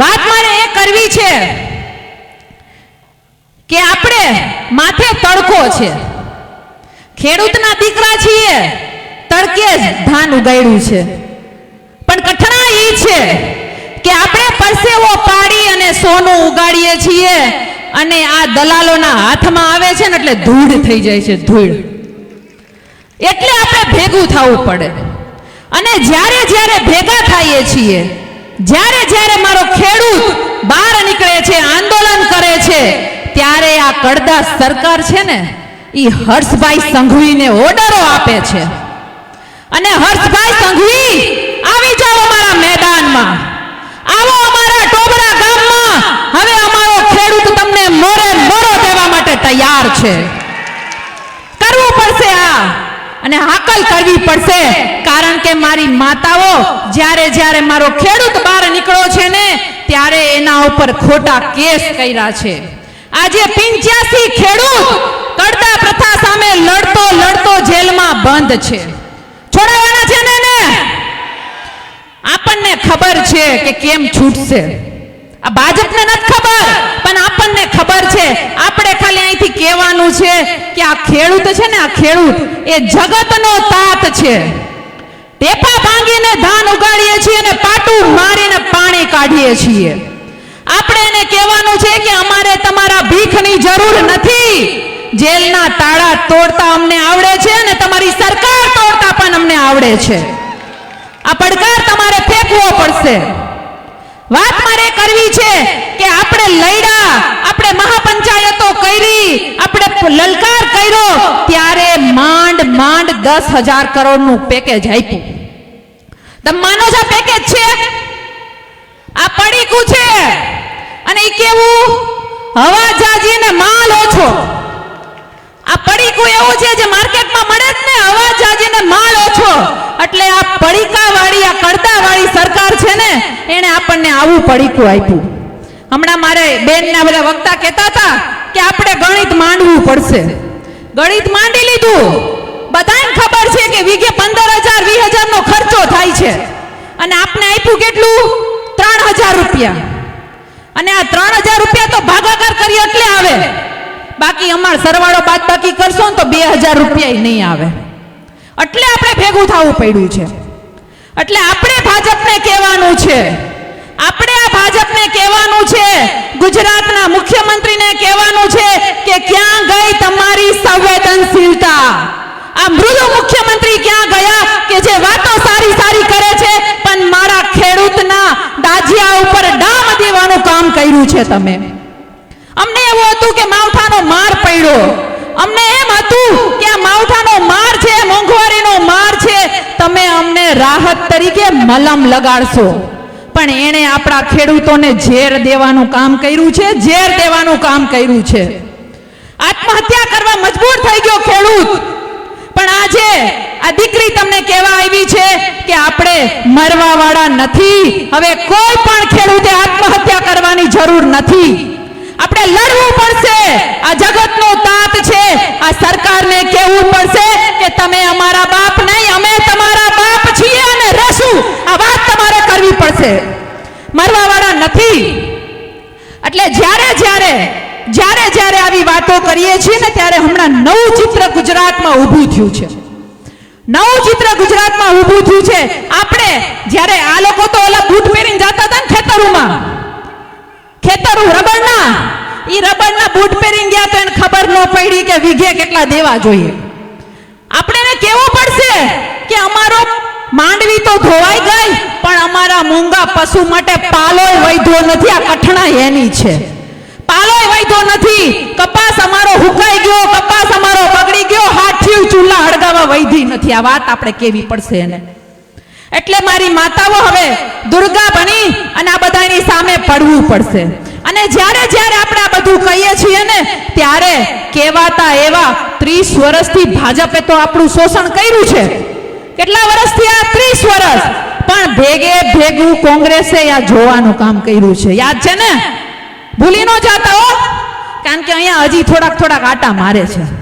વાત મારે એ કરવી છે કે આપણે માથે તડકો છે. ખેડૂતના દીકરા છીએ, તડકે ધાન ઉગાડ્યું છે. પણ કઠણા એ છે કે આપણે પરસેવો પાડી અને સોનું ઉગાડીએ છીએ અને આ દલાલોના હાથમાં આવે છે ને એટલે ધૂળ થઈ જાય છે, ધૂળ. એટલે આપણે ભેગું થવું પડે. અને જ્યારે જ્યારે ભેગા થઈએ છીએ જ્યારે જ્યારે મારો ખેડૂત બહાર નીકળે છે, આંદોલન કરે છે, ત્યારે આ કડદા સરકાર છે ને એ હર્ષભાઈ સંઘવીને ઓર્ડરો આપે છે. અને હર્ષભાઈ સંઘવી આવી જાઓ અમારા મેદાનમાં. આવો અમારા ટોબરા ગામમાં. હવે અમારો ખેડૂત તમને મોરે મોરો દેવા માટે તૈયાર છે. અને હાકલ કરવી પડશે. કારણ કે મારી માતાઓ જ્યારે જ્યારે મારો ખેડૂત બહાર નીકળ્યો છે ને, ત્યારે એના ઉપર ખોટા કેસ કર્યા છે. આજે પિંચ્યાસી ખેડૂત કડતા પ્રથા સામે લડતો લડતો જેલમાં બંધ છે. છોડાવાના છે ને આપણને ખબર છે કે કેમ છૂટશે. આ ભાજપને નથી ખબર, પણ આપણને ખબર છે. આપણે ખાલી અહીંથી કહેવાનું છે કે આ ખેડૂત છે ને આ ખેડૂત, એ જગતનો તાત છે. ટેપા ભાંગીને ધાન ઉગાડીએ છીએ અને પાટું મારીને પાણી કાઢીએ છીએ. આપણે એને કહેવાનું છે કે અમારે તમારા ભીખની જરૂર નથી. જેલના તાળા તોડતા અમને આવડે છે અને તમારી સરકાર તોડતા પણ અમને આવડે છે. આ પડકાર તમારે ફેંકવો પડશે. વાત મારે કરવી છે કે આપણે લડ્યા આપણે મહાપંચાયતો કરી, આપણે લલકાર કર્યો, ત્યારે માંડ માંડ દસ હજાર કરોડનું પેકેજ આપ્યું. તમે માનો છો પેકેજ છે? આ પડીકું છે. અને એ કેવું? હવા જાજી ને માલ ઓછો. આ પડીકું એવું છે જે માર્કેટમાં મળે જ ને હવા જાજીને માલ ઓછો. એટલે આ પડીકા વાળી આ કડતા વાળી સરકાર છે ને એને આપણને આવું પડીકું આપ્યું. હમણાં મારે બેનના બધા વક્તા કહેતા હતા કે આપણે ગણિત માંડવું પડશે. ગણિત માંડી લીધું. બધાને ખબર છે કે વીઘે પંદર હજાર, વીસ હજાર નો ખર્ચો થાય છે. અને આપને આપ્યું કેટલું? ત્રણ હજાર રૂપિયા. અને આ ત્રણ હજાર રૂપિયા તો ભાગાકાર કરી એટલે આવે. બાકી અમાર સરવાળો બાદ બાકી કરશો ને તો બે હજાર રૂપિયા નહીં આવે. એટલે આપણે ભેગું થવું પડ્યું છે. એટલે આપણે ભાજપને કહેવાનું છે. આપણે આ ભાજપને કહેવાનું છે. ગુજરાતના મુખ્યમંત્રીને કહેવાનું છે કે ક્યાં ગઈ તમારી સંવેદનશીલતા? આ મૃદુ મુખ્યમંત્રી ક્યાં ગયા કે જે વાતો સારી સારી કરે છે, પણ મારા ખેડૂતના દાજિયા ઉપર ડામ દેવાનું કામ કર્યું છે તમે. અમને એવું હતું કે માવઠાનો માર પડ્યો. અમને એમ હતું કે આ માવઠાનો માર છે મોંઘવારીનો માર છે, તમે અમને રાહત તરીકે મલમ લગાડશો. પણ એણે આપણા ખેડૂતોને ઝેર દેવાનું કામ કર્યું છે, ઝેર દેવાનું કામ કર્યું છે. આત્મહત્યા કરવા મજબૂર થઈ ગયો ખેડૂત. પણ આજે આ દીકરી તમને કહેવા આવી છે કે આપણે મરવાવાળા નથી. હવે કોઈ પણ ખેડૂતે આત્મહત્યા કરવાની જરૂર નથી. આપણે લડવું પડશે. આ જગતનો તાત છે. આ સરકારને કહેવું પડશે કે તમે અમારા બાપ નહીં, અમે તમારા બાપ છીએ અને રહેશું. આ વાત તમારે કરવી પડશે. મરવાવાળા નથી. એટલે જ્યારે જ્યારે જ્યારે જ્યારે આવી વાતો કરીએ છીએ ને ત્યારે હમણાં નવું ચિત્ર ગુજરાતમાં ઊભું થયું છે. નવું ચિત્ર ગુજરાતમાં ઊભું થયું છે. આપણે જ્યારે આ લોકો તો ઓલા બૂટ પહેરીને જતા હતા ને ખેતરોમાં ખેતરું રબરના. ઈ રબરના બૂટ પહેરીને ગયા તો એને ખબર ન પડી કે વીઘે કેટલા દેવા જોઈએ. આપણે એને કહેવું પડશે કે અમારો માંડવી તો ધોવાઈ ગઈ, પણ અમારા મૂંગા પશુ માટે પાલોય વૈધો નથી, આ કઠણા એની છે. પાલોય વૈધો નથી. કપાસ અમારો હુકાઈ ગયો, કપાસ અમારો બગડી ગયો, હાથથી ચૂલા હળગાવા વૈધી નથી. આ વાત આપણે કેવી પડશે એને. એટલે મારી માતાઓ હવે દુર્ગા બની અને આ બધાની સામે પડવું પડશે. અને જ્યારે જ્યારે આપણે આ બધું કહીએ છીએ ને, ત્યારે કહેવાતા એવા ત્રીસ વર્ષથી ભાજપે તો આપણું શોષણ કર્યું છે. કેટલા વર્ષથી આ ત્રીસ વર્ષ? પણ ભેગે ભેગું કોંગ્રેસે આ જોવાનું કામ કર્યું છે. યાદ છે ને? ભૂલી ન જાતા હો. કારણ કે અહીંયા હજી થોડાક થોડાક આટા મારે છે.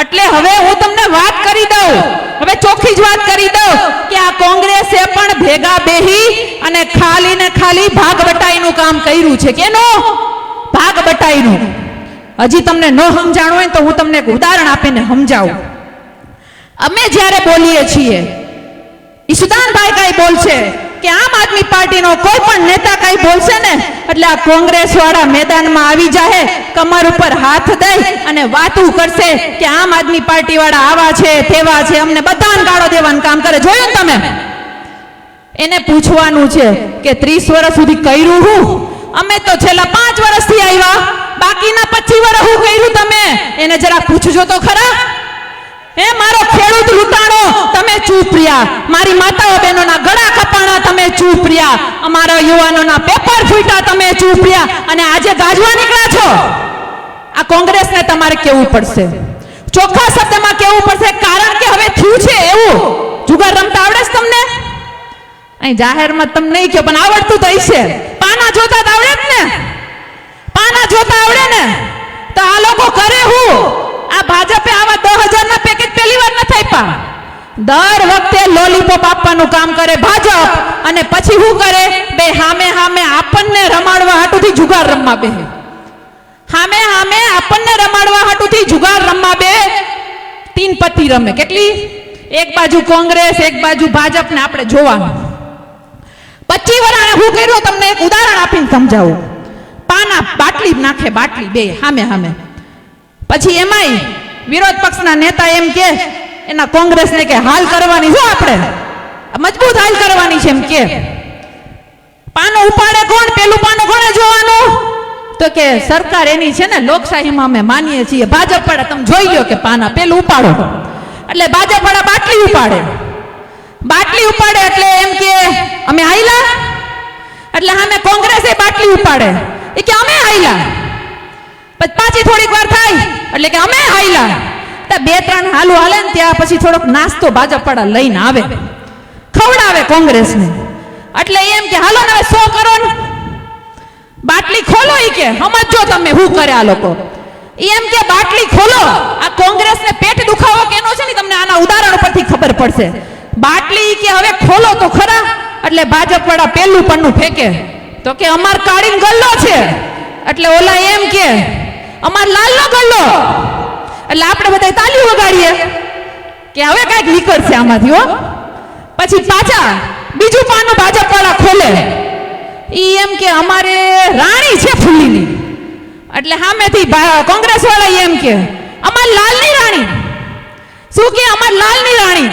એટલે હવે હું તમને વાત કરી દઉં. હવે ચોખ્ખી જ વાત કરી દઉં કે આ કોંગ્રેસે પણ ભેગા બેહી અને ખાલી ને ખાલી ભાગ બટાઈનું કામ કર્યું છે. કેનું? ભાગ બટાઈનું. હજી તમને ન સમજાણું હોય તો હું તમને એક ઉદાહરણ આપીને સમજાવું. અમે જ્યારે બોલીએ છીએ ઈશુદાનભાઈ કઈ બોલશે? કે આમ આદમી પાર્ટીનો કોઈ પણ નેતા કઈ બોલશે ને, એટલે આ કોંગ્રેસ વાળા મેદાનમાં આવી જાહે, કમર ઉપર હાથ દઈ અને વાતું કરશે કે આમ આદમી પાર્ટી વાળા આવા છે, તેવા છે, અમને બધાને ગાળો દેવાનું કામ કરે. જોયું તમે? એને પૂછવાનું છે કે ત્રીસ વર્ષ સુધી કર્યું હું? અમે તો છેલ્લા પાંચ વર્ષથી આવ્યા, બાકીના પચીસ વર્ષ હું કર્યું તમે? એને જરા પૂછજો તો ખરા. હે, મારો ખેડૂત લૂંટાણો, તમે ચૂપ રહ્યા. મારી માતાઓ બહેનોના ગળા કપાણા તમે ચૂપ રહ્યા. અમારા યુવાનોના પેપર ફૂટા તમે ચૂપ રહ્યા. અને આજે ગાજવા નીકળ્યા છો. આ કોંગ્રેસને તમારે કેવું પડશે? ચોખ્ખા શબ્દમાં કેવું પડશે? કારણ કે હવે થયું છે એવું. જુગાર રમતા આવડે છે તમને? અહીં જાહેરમાં તમને નહીં કહો, પણ આવડતું તો હશે. પાના જોતા આવડે જ ને. પાના જોતા આવડે ને. તો આ લોકો કરે હું? આ ભાજપે આવા દસ હજાર ના પેકેજ પહેલી વાર નથી આપ્યા. દર વખતે લોલીપોપ આપવાનું કામ કરે ભાજપ અને પછી શું કરે? બે હામે હામે આપણને રમાડવા હાટુથી જુગાર રમવા બે હામે હામે આપણને રમાડવા હાટુથી જુગાર રમવા બે તીન પત્તી રમે. કેટલી? એક બાજુ કોંગ્રેસ, એક બાજુ ભાજપ ને આપણે જોવાનું. પચી વરાણે હું કર્યું તમને એક ઉદાહરણ આપીને સમજાવું. પાના બાટલી નાખે, બાટલી બે, હામે હામે. પછી એમાંય વિરોધ પક્ષના નેતા એમ કે, એના કોંગ્રેસને કે હાલ કરવાની છે આપણે? મજબૂત હાલ કરવાની છે એમ કે. પાનો ઉપાડે કોણ? પેલું પાનું કોણે જોવાનું? તો કે સરકાર એની છે ને લોકશાહીમાં અમે માનીએ છીએ. ભાજપ વાળા તમે જોઈ લો કે પાના પેલું ઉપાડો. એટલે ભાજપ વાળા બાટલી ઉપાડે. બાટલી ઉપાડે એટલે એમ કે, અમે આયલા એટલે અમે કોંગ્રેસે બાટલી ઉપાડે. એ કે, અમે આયલા પછી પાછી થોડીક વાર થાય, એટલે કે અમે હાઈલા તો બે ત્રણ હાલું હાલે ને ત્યાં પછી થોડોક નાસ્તો ભાજપ વાળા લઈને આવે. ખવડાવે કોંગ્રેસને. એટલે એમ કે હાલો ને સો કરો ને બાટલી ખોલો ઈ કે સમજો તમે શું કરે આ લોકો. એમ કે બાટલી ખોલો. આ કોંગ્રેસને પેટ દુખાવો કેનો છે ને તમને આના ઉદાહરણ પરથી ખબર પડશે. બાટલી કે હવે ખોલો તો ખરા, એટલે ભાજપ વાળા પેલું પન્નું ફેંકે. તો કે અમાર કાઢીને ગલ્લો છે. એટલે ઓલા એમ કે અમાર લાલનો ગલ્લો. એટલે આપણે બધા તાલી વગાડીએ. કે હવે કંઈક નીકળશે આમાંથી, હો. પછી પાછા બીજું પાનું ભાજપ વાળા ખોલે. ઈ એમ કે અમારે રાણી છે ફૂલીની. એટલે સામેથી કોંગ્રેસ વાળા એમ કે, અમાર લાલની રાણી. શું કે અમાર લાલની રાણી?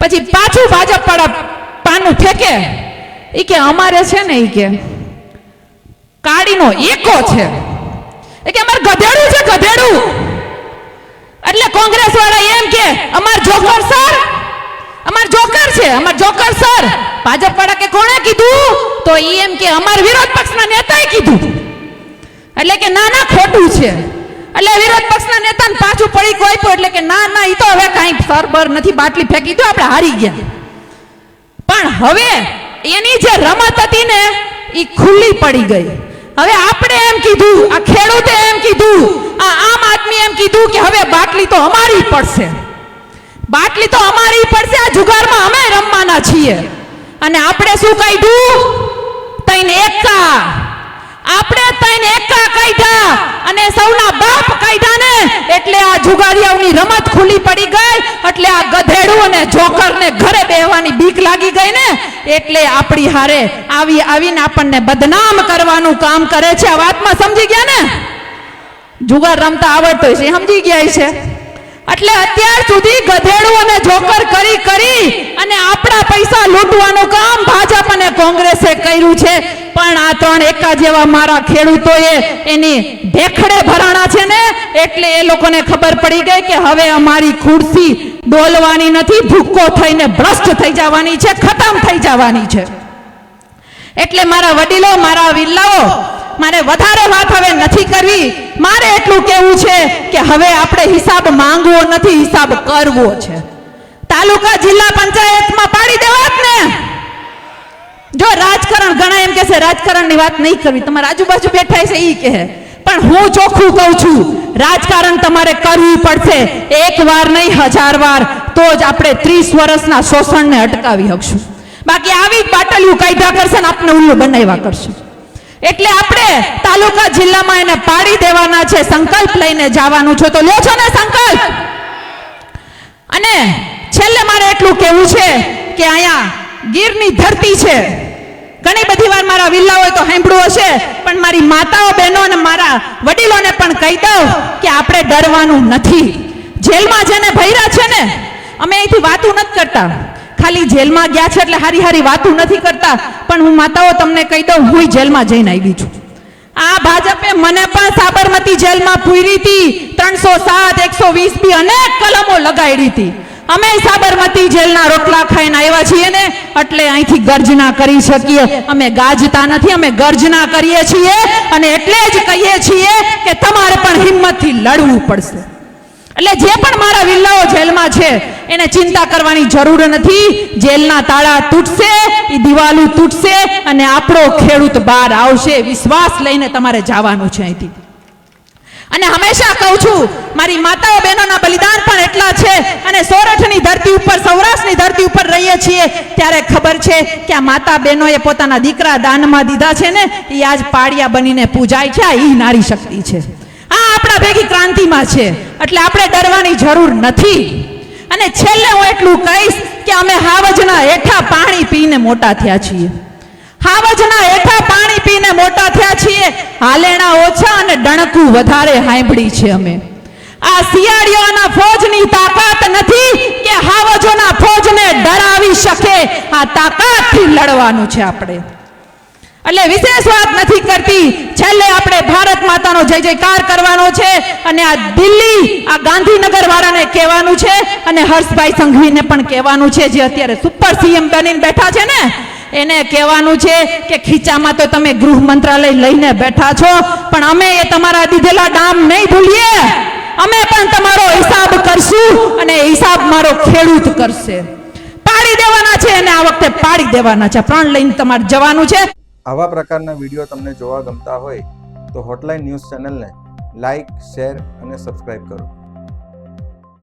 પછી પાછું ભાજપ વાળા પાનું ફેંકે. ઈ કે, અમારે છે ને, ઈ કે, કાળીનો એકો છે. એ કે અમાર ગધેડું છે, ગધેડું. એટલે કોંગ્રેસ વાળા એમ કે, અમાર જોકર સર, અમાર જોકર છે, અમાર જોકર સર. ભાજપ વાળા કે, કોણે કીધું? તો ઈ એમ કે, અમાર વિરોધ પક્ષના નેતાએ કીધું. એટલે કે ના ના ખોટું છે. એટલે વિરોધ પક્ષના નેતાને પાછું પડી કોઈ એટલે કે ના ના, ઈ તો હવે કાંઈ સરબર નથી, બાટલી ફેંકી દો, આપણે હારી ગયા. પણ હવે એની જે રમત હતી ને એ ખુલ્લી પડી ગઈ. હવે આપણે કીધું, આ ખેડૂતે એમ કીધું, આ આમ આદમી એમ કીધું કે હવે બાટલી તો અમારી પડશે. બાટલી તો અમારી પડશે, આ જુગારમાં અમે રમવાના છીએ. અને આપણે શું કાઢ્યું? તૈન એકા. આપણે તૈન એકા કાઢ્યા અને સૌના બાપ કાઢ્યા ને. એટલે આ જુગારિયાઓની રમત ખુલી પડી ગઈ, એટલે આ ગધેડું અને જોકરને ઘરે બેહવાની બીક લાગી ગઈ ને, એટલે આપણી હારે આવી આવીને આપણને બદનામ કરવાનું કામ કરે છે. આ વાતમાં સમજી ગયા ને? જુગાર રમતા આવડતો છે સમજી ગયા છે. એટલે અત્યાર સુધી ગધેડું અને જોકર કરી કરી અને આપણા પૈસા લૂંટવાનું કામ ભાજપ અને કોંગ્રેસે કર્યું છે. પણ આ ત્રણ એકા જેવા મારા ખેડૂતોએ એની ભેખડે ભરાણા છે ને, એટલે એ લોકોને ખબર પડી ગઈ કે હવે અમારી ખુરશી ડોલવાની નથી, ભૂક્કો થઈને ભ્રષ્ટ થઈ જવાની છે, ખતમ થઈ જવાની છે. એટલે મારા વડીલો, મારા વિલ્લાઓ, મારે વધારે વાત હવે નથી કરવી. મારે એટલું કહેવું છે કે હવે આપણે હિસાબ માંગવો નથી, હિસાબ કરવો છે. તાલુકા જિલ્લા પંચાયતમાં પાડી દેવાત ને. જો રાજકારણ, ઘણા એમ કહેશે રાજકારણની વાત નહીં કરવી. તમારા આજુબાજુ બેઠા છે એ કહે. પણ હું ચોખ્ખું કહું છું, રાજકારણ તમારે કરવું પડશે. એક વાર નહીં, હજાર વાર. તો જ આપણે ત્રીસ વર્ષના શોષણને અટકાવી શકશું બાકી આવી જ બાટલીઓ કાયદા કરશે ને આપણે ઉલ્લુ બનાવ્યા કરશું. એટલે આપણે તાલુકા જિલ્લામાં એને પાડી દેવાના છે, સંકલ્પ લઈને જવાનું છે. તો લ્યો છો ને સંકલ્પ? અને છેલ્લે મારે એટલું કહેવું છે કે અહીંયા ગીરની ધરતી છે. ઘણી બધી વાર મારા વિલ્લા હોય તો સાંભળ્યું હશે, પણ મારી માતાઓ, બહેનો અને મારા વડીલોને પણ કહી દઉં કે આપણે ડરવાનું નથી. જેલમાં જેને ભૈરા છે ને, અમે અહીંથી વાતું નથી કરતા. ખાલી જેલમાં ગયા છે એટલે હારી હારી વાતું નથી કરતા, પણ હું માતાઓ તમને કહી દઉં, હું જેલમાં જઈને આવી છું. આ ભાજપે મને પણ સાબરમતી જેલમાં પૂરી હતી ત્રણસો સાત, એકસો વીસ બી અનેક કલમો લગાડી હતી અમે સાબરમતી જેલના રોટલા ખાઈને આવ્યા છીએ ને, એટલે અહીંથી ગર્જના કરી શકીએ. અમે ગાજતા નથી, અમે ગર્જના કરીએ છીએ. અને એટલે જ કહીએ છીએ કે તમારે પણ હિંમતથી લડવું પડશે. એટલે જે પણ મારા વિલ્લાઓ જેલમાં છે, એને ચિંતા કરવાની જરૂર નથી. જેલના તાળા તૂટશે, એ દિવાલો તૂટશે, અને આપણો ખેડૂત બહાર આવશે. વિશ્વાસ લઈને તમારે જવાનું છે અહીંથી. અને હંમેશા કહું છું, મારી માતાઓ બહેનોના બલિદાન પણ એટલા છે અને સોરઠની ધરતી ઉપર, સૌરાષ્ટ્રની ધરતી ઉપર રહીએ છીએ, ત્યારે ખબર છે કે આ માતા બહેનોએ પોતાના દીકરા દાનમાં દીધા છે ને, એ આજ પાડિયા બનીને પૂજાય છે, આ ઈ નારી શક્તિ છે. આ આપણા ભેગી ક્રાંતિમાં છે, એટલે આપણે ડરવાની જરૂર નથી. અને છેલ્લે હું એટલું કહીશ કે અમે હાવજના હેઠા પાણી પીને મોટા થયા છીએ. હાવજના હેઠા પાણી પીને મોટા થયા છીએ. હાલેણા ઓછા અને ડણકું વધારે હાંભળી છે અમે. આ શિયાળીઓના ફોજની તાકાત નથી કે હાવજોના ફોજને ડરાવી શકે. આ તાકાતથી લડવાનું છે આપણે. એટલે વિશેષ વાત નથી કરતી. છેલ્લે આપણે ભારત માતાનો જય જયકાર કરવાનો છે અને આ દિલ્હી, આ ગાંધીનગર વાળાને કહેવાનું છે અને હર્ષભાઈ સંઘવીને પણ કહેવાનું છે જે અત્યારે સુપર સીએમ બનીને બેઠા છે ને. એને કહેવાનું છે કે ખીચામાં તો તમે ગૃહ મંત્રાલય લઈને બેઠા છો, પણ અમે એ તમારા દીધેલા ડામ નહીં ભૂલીએ. અમે પણ તમારો હિસાબ કરશું અને હિસાબ મારો ખેડૂત કરશે. પાડી દેવાના છે અને આ વખતે પાડી દેવાના છે. પ્રાણ લઈને તમારે જવાનું છે. આવા પ્રકારના વીડિયો તમને જોવા ગમતા હોય તો હોટલાઇન ન્યૂઝ ચેનલને લાઇક શેર અને સબસ્ક્રાઇબ કરો.